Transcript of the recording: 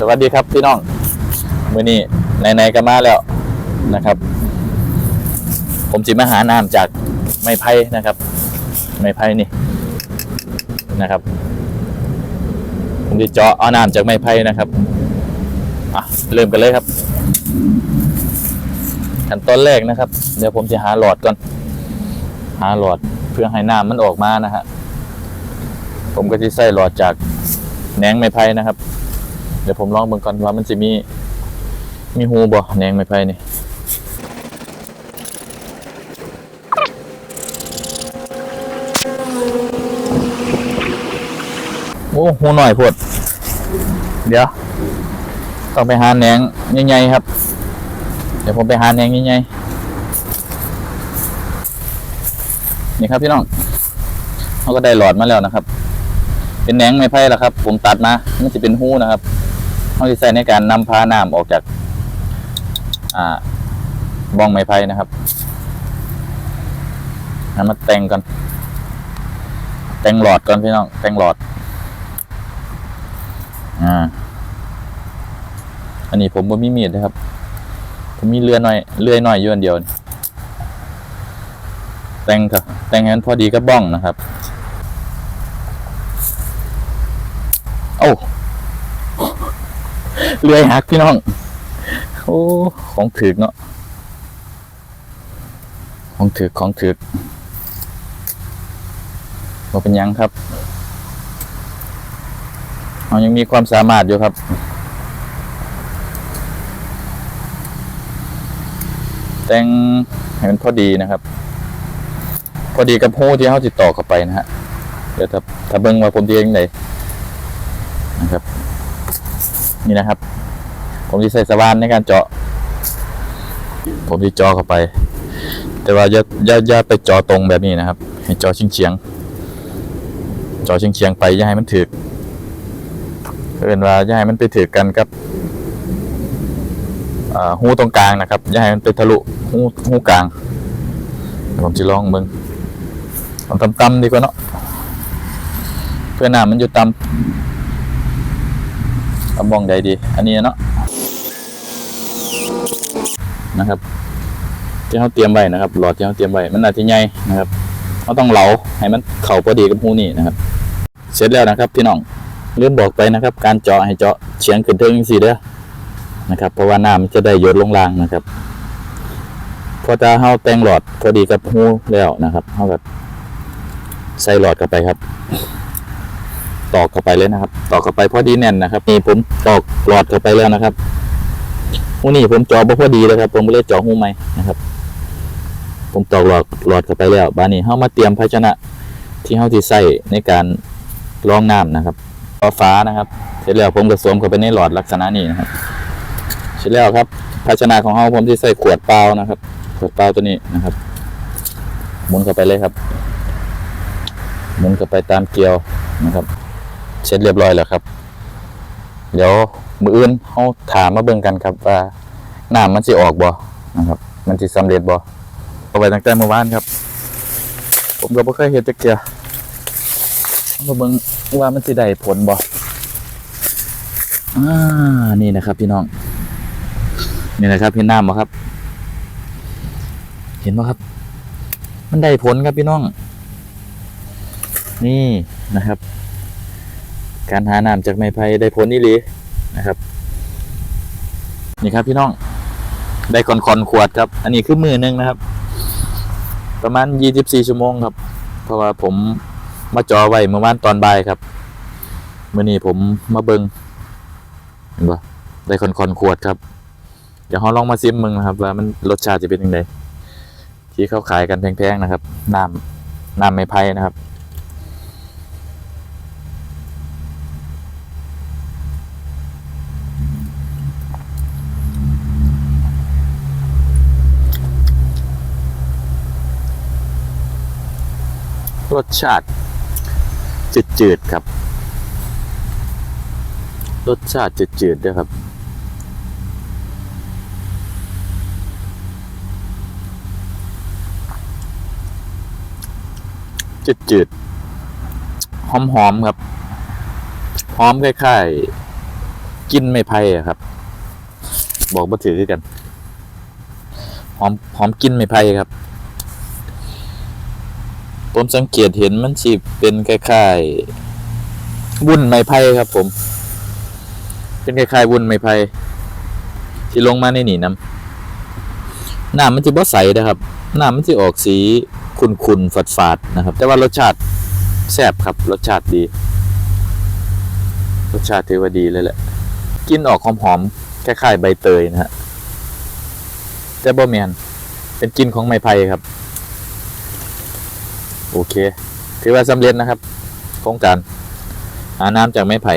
สวัสดีครับพี่น้อง มื้อนี้ไหนๆก็มาแล้วนะครับ ผมจิมาหาน้ำจากไม้ไผ่นะครับ ไม้ไผ่นี่นะครับ ผมจะเจาะเอาน้ำจากไม้ไผ่นะครับอะเริ่มกันเลยครับขั้นตอนแรกนะครับ เดี๋ยวผมจะหาหลอดก่อน หาหลอดเพื่อให้น้ำมันออกมานะฮะผมก็จะใส่หลอดจากแหนงไม้ไผ่นะครับ เดี๋ยวผมลองเบิ่งก่อนว่ามันจะมี มีหูบ่แหนงไม้ไผ่นี่โอ้หูหน่อยพดเดี๋ยว ต้องไปหาแหนงใหญ่ๆครับ เดี๋ยวผมไปหาแหนงใหญ่ๆนี่ครับพี่น้องเขาก็ได้หลอดมาแล้วนะครับ เป็นแหนงไม้ไผ่แล้วครับ ผมตัดมามันจะเป็นหูนะครับ เขาจะใช้ในการนำพาน้ำออกจากอ่าบ้องไม้ไผ่นะครับให้มาแต่งก่อนแต่งหลอดก่อนพี่น้องแต่งหลอด อ่า อันนี้ผมบ่มีมีดนะครับ ผมมีเรือหน่อยเลื่อหน่อยอยู่อันเดียว แต่งครับ แต่งให้มันพอดีกับบ้องนะครับ โอ้ เลื่อยหักพี่น้อง โอ้ ของถือเนาะ ของถือของถือบ่เป็นยังครับเรายังมีความสามารถอยู่ครับแต่งให้มันพอดีนะครับ พอดีกับหูที่เขาติดต่อเข้าไปนะฮะ เดี๋ยวถ้าถ้าเบิ้งว่าผมดีเองไหนนะครับ นี่นะครับ ผมจะใส่สว่านในการเจาะ ผมจะเจาะเข้าไป แต่ว่าอย่าอย่าอย่าไปเจาะตรงแบบนี้นะครับ ให้เจาะเฉียงเฉียงเจาะเฉียงเฉียงไปอย่าให้มันถึกเพื่อนว่าอย่าให้มันไปถือกันกับหูตรงกลางนะครับอย่าให้มันไปทะลุหูหูกลางผมจะลองมึงเอาต่ำๆดีกว่าเนาะเพื่อหน้ามันอยู่ต่ำ เอามองใดดี อันนี้เนาะนะครับที่เขาเตรียมไว้นะครับ หลอดที่เขาเตรียมไว้มันอาจจะใหญ่นะครับเขาต้องเหลาให้มันเข่าพอดีกับหูนี่นะครับ เสร็จแล้วนะครับพี่น้องเลืมบอกไปนะครับ การเจาะให้เจาะเฉียงขึ้นเทิงสีเด้อนะครับ เพราะว่าน้ำมันจะได้หยดลงล่างนะครับพอจะเฮาแต่งหลอดพอดีกับหูแล้วนะครับเฮากับใส่หลอดเข้าไปครับ ตอกเข้าไปเลยนะครับ ตอกเข้าไปพอดีแน่นนะครับนี่ผมตอกหลอดเข้าไปแล้วนะครับหูนี่ผมจาะบ่พอดีเลยครับ ผมเลยจาะหูใหม่นะครับ ผมตอกหลอดหลอดเข้าไปแล้วบาดนี้เฮามาเตรียมภาชนะที่เฮาที่ใส่ในการรองน้ำนะครับฟ้าฟ้านะครับ เสร็จแล้วผมก็สวมเข้าไปในหลอดลักษณะนี้นะครับ เสร็จแล้วครับภาชนะของเราผมที่ใส่ขวดเปล่านะครับ ขวดเปล่าตัวนี้นะครับหมุนเข้าไปเลยครับหมุนเข้าไปตามเกลียวนะครับ เสร็จเรียบร้อยแล้วครับ เดี๋ยวมืออื่นเขาถามมาเบิ่งกันครับว่าน้ำมันสิออกบ่นะครับ มันสิสำเร็จบ่เอาไปตั้งแต่เมื่อวานครับ ผมก็บ่เคยเห็นจักเกียมาเบิ่งว่ามันสิได้ผลบ่อ่านี่นะครับ พี่น้อง นี่นะครับเห็นน้ำบ่ครับ เห็นบ่ครับ มันได้ผลครับพี่น้อง นี่นะครับ การหาน้ำจากไม้ไผ่ได้ผลนี่หลีนะครับ นี่ครับพี่น้อง ได้คอนคอนขวดครับ อันนี้คือมือหนึ่งนะครับ ประมาณ 24 ชั่วโมงครับ เพราะว่าผมมาจอไว้เมื่อวานตอนบ่ายครับเมื่อนี้ผมมาเบิงเห็นปะได้คอนคอนขวดครับเดี๋ยวเขาลองมาซิมมึงนะครับว่ามันรสชาติจะเป็นยังไงที่เขาขายกันแพงๆนะครับน้ำน้ำไม้ไผ่นะครับ รสชาติ จืดๆครับ รสชาติจืดๆด้วยครับจืดๆหอมๆครับ หอมคล้ายกินไม่ไผ่อะครับ บอกบ่ถือกัน หอมหอมกินไม่ไผ่ครับ ผมสังเกตเห็นมันสิเป็นคล้ายๆวุ้นไม้ไผ่ครับ ผม เป็นคล้ายๆวุ้นไม้ไผ่ที่ลงมาในนี่น้ำน้ำมันจะบ่ใสนะครับน้ำมันจะออกสีขุ่นๆฝาดๆนะครับ แต่ว่ารสชาติแซ่บครับ รสชาติดี รสชาติถือว่าดีเลยแหละกินออกหอมๆคล้ายๆใบเตยนะฮะแต่บ่แมนเป็นกินของไม้ไผ่ครับ โอเค ถือว่าสำเร็จนะครับ โครงการหาน้ำจากไม้ไผ่